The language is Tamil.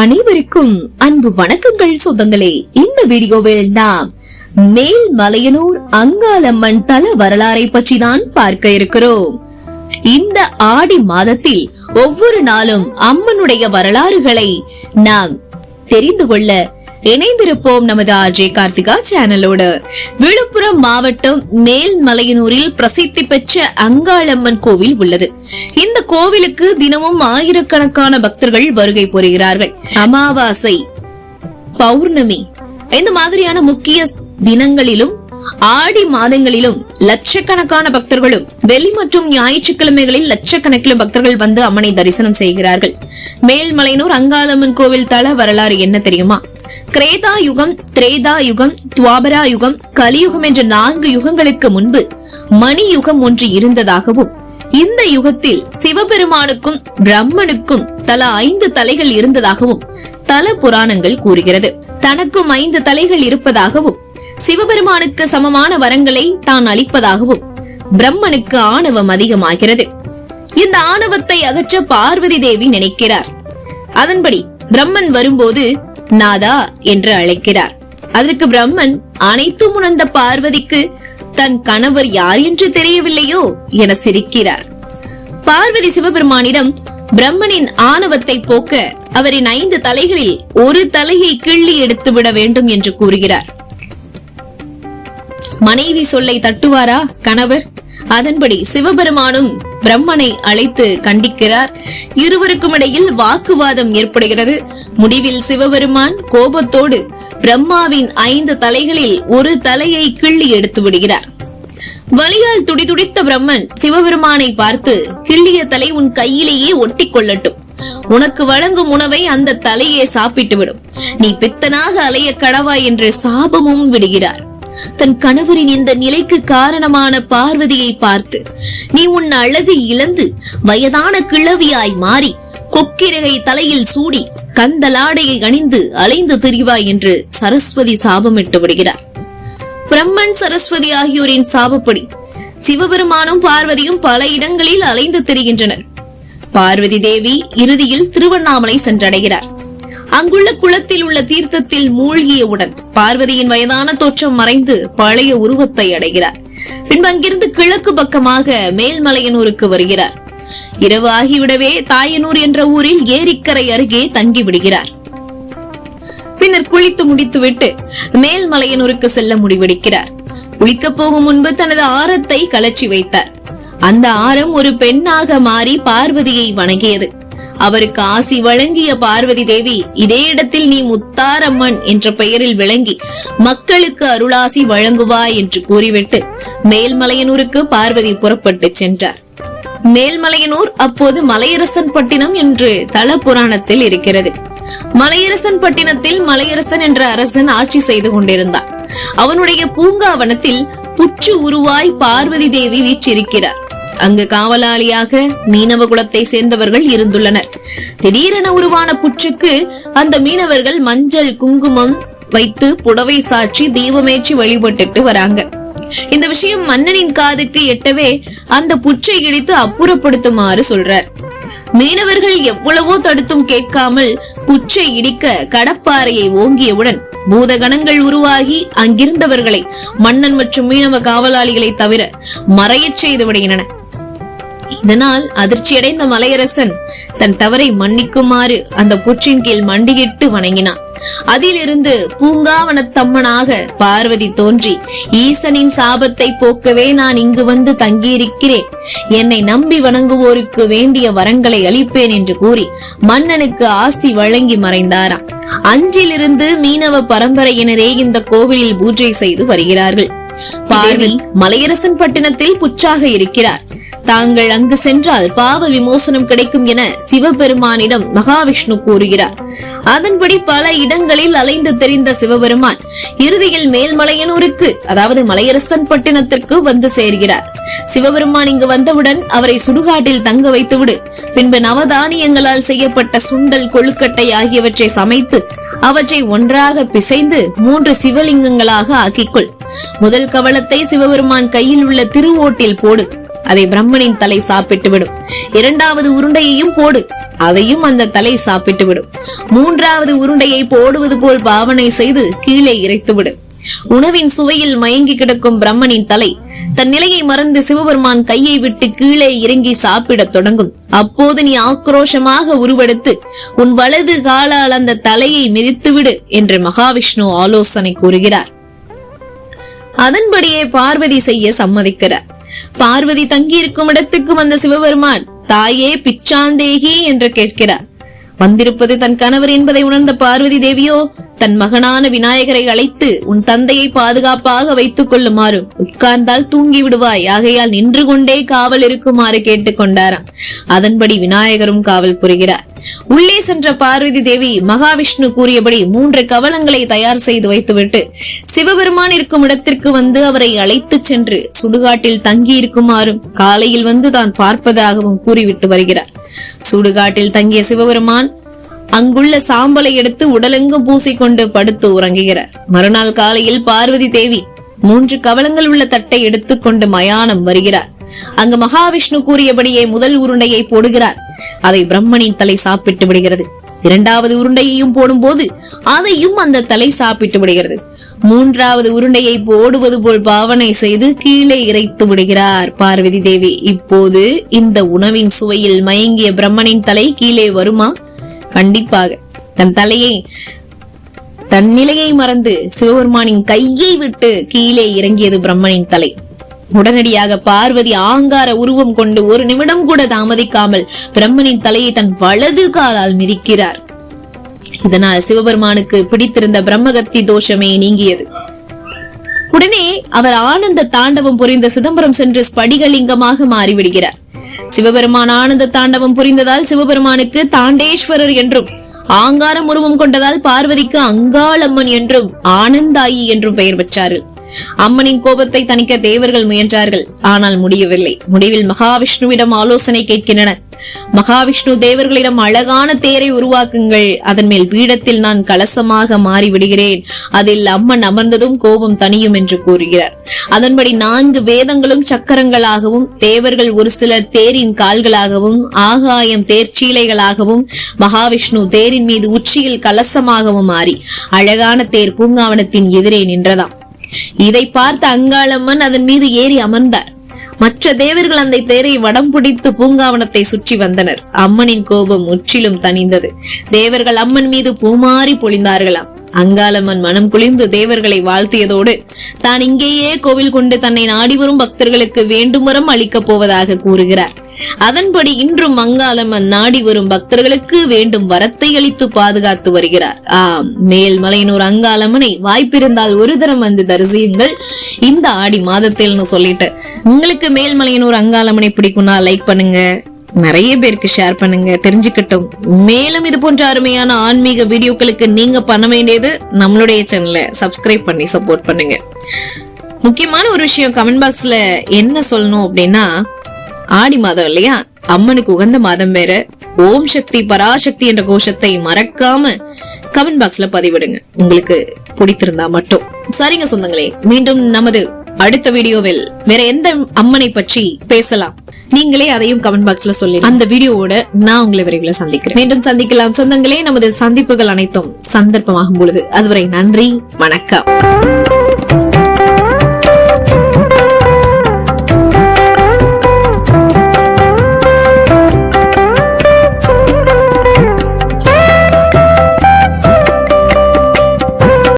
அனைவருக்கும் அன்பு வணக்கங்கள் சொந்தங்களே. இந்த வீடியோவில் நாம் மேல் மலையனூர் அங்காளம்மன் தல வரலாறை பற்றி தான் பார்க்க இருக்கிறோம். இந்த ஆடி மாதத்தில் ஒவ்வொரு நாளும் அம்மனுடைய வரலாறுகளை நாம் தெரிந்து கொள்ள இணைந்திருப்போம் நமது ஆர்ஜே கார்த்திகா சேனலோடு. விழுப்புரம் மாவட்டம் மேல்மலையனூரில் பிரசித்தி பெற்ற அங்காளம்மன் கோவில் உள்ளது. இந்த கோவிலுக்கு தினமும் ஆயிரக்கணக்கான பக்தர்கள் வருகை புரிகிறார்கள். அமாவாசை பௌர்ணமி இந்த மாதிரியான முக்கிய தினங்களிலும் ஆடி மாதங்களிலும் லட்சக்கணக்கான பக்தர்களும் வெள்ளி மற்றும் ஞாயிற்றுக்கிழமைகளில் லட்சக்கணக்கிலும் பக்தர்கள் வந்து அம்மனை தரிசனம் செய்கிறார்கள். மேல்மலையனூர் அங்காளம்மன் கோவில் தல வரலாறு என்ன தெரியுமா? கிரேதா யுகம் திரேதா யுகம் துவாபரா யுகம் கலியுகம் என்ற நான்கு யுகங்களுக்கு முன்பு மணி யுகம் ஒன்று இருந்ததாகவும் இந்த யுகத்தில் சிவபெருமானுக்கும் பிரம்மனுக்கும் தலா ஐந்து தலைகள் இருந்ததாகவும் தல புராணங்கள் கூறுகிறது. தனக்கும் ஐந்து தலைகள் இருப்பதாகவும் சிவபெருமானுக்கு சமமான வரங்களை தான் அளிப்பதாகவும் பிரம்மனுக்கு ஆணவம் அதிகமாகிறது. இந்த ஆணவத்தை அகற்ற பார்வதி தேவி நினைக்கிறார். அதன்படி பிரம்மன் வரும்போது நாதா என்று அழைக்கிறார். அதற்கு பிரம்மன் அனைத்தும் உணர்ந்த பார்வதிக்கு தன் கணவர் யார் என்று தெரியவில்லையோ? என சிரிக்கிறார். பார்வதி சிவபெருமானிடம் பிரம்மனின் ஆணவத்தை போக்க அவரின் ஐந்து தலைகளில் ஒரு தலையை கிள்ளி எடுத்து விட வேண்டும் என்று கூறுகிறார். மனைவி சொல்லை தட்டுவாரா கணவர்? அதன்படி சிவபெருமானும் பிரம்மனை அழைத்து கண்டிக்கிறார். இருவருக்கும் இடையில் வாக்குவாதம் ஏற்படுகிறது. முடிவில் சிவபெருமான் கோபத்தோடு பிரம்மாவின் ஐந்து தலைகளில் ஒரு தலையை கிள்ளி எடுத்து விடுகிறார். வலியால் துடிதுடித்த பிரம்மன் சிவபெருமானை பார்த்து கிள்ளிய தலை உன் கையிலேயே ஒட்டி கொள்ளட்டும். உனக்கு வழங்கும் உணவை அந்த தலையே சாப்பிட்டு விடும் நீ பித்தனாக அலைய கடவா என்று சாபமும் விடுகிறார். தன் கணவரின் இந்த நிலைக்கு காரணமான பார்வதியை பார்த்து நீ உன் அழகு இழந்து வயதான கிழவியாய் மாறி கொக்கிரகை தலையில் சூடி கந்தலாடையை அணிந்து அலைந்து திரிவாய் என்று சரஸ்வதி சாபமிட்டு விடுகிறார். பிரம்மன் சரஸ்வதி ஆகியோரின் சாபப்படி சிவபெருமானும் பார்வதியும் பல இடங்களில் அலைந்து திரிகின்றனர். பார்வதி தேவி இறுதியில் திருவண்ணாமலை சென்றடைகிறார். அங்குள்ள குளத்தில் உள்ள தீர்த்தத்தில் மூழ்கியவுடன் பார்வதியின் வயதான தோற்றம் மறைந்து பழைய உருவத்தை அடைகிறார். பின்பு அங்கிருந்து கிழக்கு பக்கமாக மேல்மலையனூருக்கு வருகிறார். இரவு ஆகிவிடவே தாயனூர் என்ற ஊரில் ஏரிக்கரை அருகே தங்கி விடுகிறார் பின்னர் குளித்து முடித்துவிட்டு மேல்மலையனூருக்கு செல்ல முடிவெடுக்கிறார். குளிக்கப் போகும் முன்பு தனது ஆரத்தை கலற்றி வைத்தார். அந்த ஆரம் ஒரு பெண்ணாக மாறி பார்வதியை வணங்கியது. அவருக்கு ஆசி வழங்கிய பார்வதி தேவி இதே இடத்தில் நீ முத்தாரம்மன் என்ற பெயரில் விளங்கி மக்களுக்கு அருளாசி வழங்குவாய் என்று கூறிவிட்டு மேல்மலையனூருக்கு பார்வதி புறப்பட்டு சென்றார். மேல்மலையனூர் அப்போது மலையரசன் பட்டினம் என்று தல புராணத்தில் இருக்கிறது. மலையரசன் பட்டினத்தில் மலையரசன் என்ற அரசன் ஆட்சி செய்து கொண்டிருந்தார் அவனுடைய பூங்காவனத்தில் புற்று உருவாய் பார்வதி தேவி வீற்றிருக்கிறார். அங்கு காவலாளியாக மீனவ குலத்தை சேர்ந்தவர்கள் இருந்துள்ளனர். திடீரென உருவான புற்றுக்கு அந்த மீனவர்கள் மஞ்சள் குங்குமம் வைத்து புடவை சாற்றி தீபமேற்றி வழிபட்டுட்டு வராங்க. இந்த விஷயம் மன்னனின் காதுக்கு எட்டவே அந்த புற்றை இடித்து அப்புறப்படுத்துமாறு சொல்றார். மீனவர்கள் எவ்வளவோ தடுத்தும் கேட்காமல் புற்றை இடிக்க கடப்பாறையை ஓங்கியவுடன் பூதகணங்கள் உருவாகி அங்கிருந்தவர்களை மன்னன் மற்றும் மீனவ காவலாளிகளை தவிர மறையச் செய்து விடுகின்றன இதனால் அதிர்ச்சியடைந்த மலையரசன் தன் தவறை மன்னிக்குமாறு அந்த புற்றின் கீழ் மண்டியிட்டு வணங்கினான். அதிலிருந்து பூங்காவனத்தம்மனாக பார்வதி தோன்றி ஈசனின் சாபத்தை போக்கவே நான் இங்கு வந்து தங்கியிருக்கிறேன். என்னை நம்பி வணங்குவோருக்கு வேண்டிய வரங்களை அளிப்பேன் என்று கூறி மன்னனுக்கு ஆசி வழங்கி மறைந்தாராம். அன்றிலிருந்து மீனவ பரம்பரையினரே இந்த கோவிலில் பூஜை செய்து வருகிறார்கள். பார்வி மலையரசன் பட்டினத்தில் புற்றாக இருக்கிறார். தாங்கள் அங்கு சென்றால் பாவ விமோசனம் கிடைக்கும் என சிவபெருமானிடம் மகாவிஷ்ணு கூறுகிறார். அதன்படி பல இடங்களில் அலைந்து தெரிந்த சிவபெருமான் இறுதியில் மேல்மலையனூருக்கு அதாவது மலையரசன் பட்டினத்திற்கு வந்து சேர்கிறார். சிவபெருமான் இங்கு வந்தவுடன் அவரை சுடுகாட்டில் தங்க வைத்துவிடு. பின்பு நவதானியங்களால் செய்யப்பட்ட சுண்டல் கொழுக்கட்டை ஆகியவற்றை சமைத்து அவற்றை ஒன்றாக பிசைந்து மூன்று சிவலிங்கங்களாக ஆக்கிக்கொள். முதல் கவளத்தை சிவபெருமான் கையில் உள்ள திருவோட்டில் போடு. அதை பிரம்மனின் தலை சாப்பிட்டு விடும் இரண்டாவது உருண்டையையும் போடு. அதையும் அந்த தலை சாப்பிட்டு விடும் மூன்றாவது உருண்டையை போடுவது போல் பாவனை செய்து கீழே இறைத்து விடும் உணவின் சுவையில் மயங்கி கிடக்கும் பிரம்மனின் தலை தன் நிலையை மறந்து சிவபெருமான் கையை விட்டு கீழே இறங்கி சாப்பிடத் தொடங்கும். அப்போது நீ ஆக்ரோஷமாக உருவெடுத்து உன் வலது காலால் அந்த தலையை மிதித்துவிடு என்று மகாவிஷ்ணு ஆலோசனை கூறுகிறார். அதன்படியே பார்வதி செய்ய சம்மதிக்கிறார். பார்வதி தங்கியிருக்கும் இடத்துக்கு வந்த சிவபெருமான் தாயே பிச்சாந்தேகி என்று கேட்கிறார். வந்திருப்பது தன் கணவர் என்பதை உணர்ந்த பார்வதி தேவியோ தன் மகனான விநாயகரை அழைத்து உன் தந்தையை பாதுகாப்பாக வைத்துக் கொள்ளுமாறு உட்கார்ந்தால் தூங்கி விடுவாய். ஆகையால் நின்று கொண்டே காவல் இருக்குமாறு கேட்டுக்கொண்டாராம் அதன்படி விநாயகரும் காவல் புரிகிறார். உள்ளே சென்ற பார்வதி தேவி மகாவிஷ்ணு கூறியபடி மூன்று கவலங்களை தயார் செய்து வைத்துவிட்டு சிவபெருமான் இருக்கும் இடத்திற்கு வந்து அவரை அழைத்துச் சென்று சுடுகாட்டில் தங்கி இருக்குமாறும் காலையில் வந்து தான் பார்ப்பதாகவும் கூறிவிட்டு வருகிறார். சுடுகாட்டில் தங்கிய சிவபெருமான் அங்குள்ள சாம்பலை எடுத்து உடலெங்கும் பூசிக்கொண்டு படுத்து உறங்குகிறார். மறுநாள் காலையில் பார்வதி தேவி மூன்று கவலங்கள் உள்ள தட்டை எடுத்துக்கொண்டு மயானம் வருகிறார். அங்கு மகாவிஷ்ணு கூறியபடியே முதல் உருண்டையை போடுகிறார். அதை பிரம்மனின் தலை சாப்பிட்டு விடுகிறது. இரண்டாவது உருண்டையையும் போடும்போது அதையும் அந்த தலை சாப்பிட்டு விடுகிறது. மூன்றாவது உருண்டையை போடுவது போல் பாவனை செய்து கீழே இறைத்து விடுகிறார் பார்வதி தேவி. இப்போது இந்த உணவின் சுவையில் மயங்கிய பிரம்மனின் தலை கீழே வருமா? கண்டிப்பாக. தன் தலையை தன் நிலையை மறந்து சிவபெருமானின் கையை விட்டு கீழே இறங்கியது பிரம்மனின் தலை. உடனடியாக பார்வதி ஆங்கார உருவம் கொண்டு ஒரு நிமிடம் கூட தாமதிக்காமல் பிரம்மனின் தலையை தன் வலது காலால் மிதிக்கிறார். இதனால் சிவபெருமானுக்கு பிடித்திருந்த பிரம்மகத்தி தோஷமே நீங்கியது. உடனே அவர் ஆனந்த தாண்டவம் புரிந்த சிதம்பரம் சென்று ஸ்படிகலிங்கமாக மாறிவிடுகிறார். சிவபெருமான் ஆனந்த தாண்டவம் புரிந்ததால் சிவபெருமானுக்கு தாண்டேஸ்வரர் என்றும் ஆங்காரம் உருவம் கொண்டதால் பார்வதிக்கு அங்காளம்மன் என்றும் ஆனந்தாயி என்றும் பெயர் பெற்றார்கள் அம்மனின் கோபத்தை தணிக்க தேவர்கள் முயன்றார்கள். ஆனால் முடியவில்லை. முடிவில் மகாவிஷ்ணுவிடம் ஆலோசனை கேட்கின்றனர். மகாவிஷ்ணு தேவர்களிடம் அழகான தேரை உருவாக்குங்கள். அதன் மேல் பீடத்தில் நான் கலசமாக மாறிவிடுகிறேன். அதில் அம்மன் அமர்ந்ததும் கோபம் தனியும் என்று கூறுகிறார். அதன்படி நான்கு வேதங்களும் சக்கரங்களாகவும் தேவர்கள் ஒரு சிலர் தேரின் கால்களாகவும் ஆகாயம் தேர்ச்சீலைகளாகவும் மகாவிஷ்ணு தேரின் மீது உச்சியில் கலசமாகவும் மாறி அழகான தேர் பூங்காவனத்தின் எதிரே நின்றதாம். இதை பார்த்த அங்காளம்மன் அதன் மீது ஏறி அமர்ந்தார். மற்ற தேவர்கள் அந்த தேரை வடம் பிடித்து பூங்காவனத்தை சுற்றி வந்தனர். அம்மனின் கோபம் முற்றிலும் தணிந்தது. தேவர்கள் அம்மன் மீது பூமாறி பொழிந்தார்களாம். அங்காளம்மன் மனம் குளிர்ந்து தேவர்களை வாழ்த்தியதோடு தான் இங்கேயே கோவில் கொண்டு தன்னை நாடி வரும் பக்தர்களுக்கு வேண்டும் வரம் அளிக்கப் போவதாக கூறுகிறார். அதன்படி இன்றும் மங்காலம் நாடி வரும் பக்தர்களுக்கு வேண்டும் வரத்தை அளித்து பாதுகாத்து வருகிறார். ஆம் மேல்மலையனூர் அங்காளம்மனை வாய்ப்பிருந்தால் ஒரு தரம் வந்து தரிசியுங்கள். இந்த ஆடி மாதத்தில்னு சொல்லிட்டு. உங்களுக்கு மேல்மலையனூர் அங்காளம்மனை பிடிக்கும்னா லைக் பண்ணுங்க. நிறைய பேருக்கு ஷேர் பண்ணுங்க தெரிஞ்சுக்கட்டும். மேலும் இது போன்ற அருமையான ஆன்மீக வீடியோக்களுக்கு நீங்க பண்ண வேண்டியது நம்மளுடைய சேனலை சப்ஸ்கிரைப் பண்ணி சப்போர்ட் பண்ணுங்க. முக்கியமான ஒரு விஷயம் கமெண்ட் பாக்ஸ்ல என்ன சொல்லணும் அப்படின்னா ஆடி மாதம் இல்லையா? அம்மனுக்கு உகந்த மாதம் வேற. ஓம் சக்தி பராசக்தி என்ற கோஷத்தை மறக்காம கமெண்ட் பாக்ஸ்ல பதிவிடுங்க. உங்களுக்கு பிடித்திருந்தா மட்டும். சரிங்க சொந்தங்களே மீண்டும் நமது அடுத்த வீடியோவில் வேற எந்த அம்மனை பற்றி பேசலாம். நீங்களே அதையும் கமெண்ட் பாக்ஸ்ல சொல்லி அந்த வீடியோவோட நான் உங்களை விரைவில் சந்திக்கிறேன். மீண்டும் சந்திக்கலாம் சொந்தங்களே நமது சந்திப்புகள் அனைத்தும் சந்தர்ப்பமாகும் பொழுது. அதுவரை நன்றி வணக்கம்.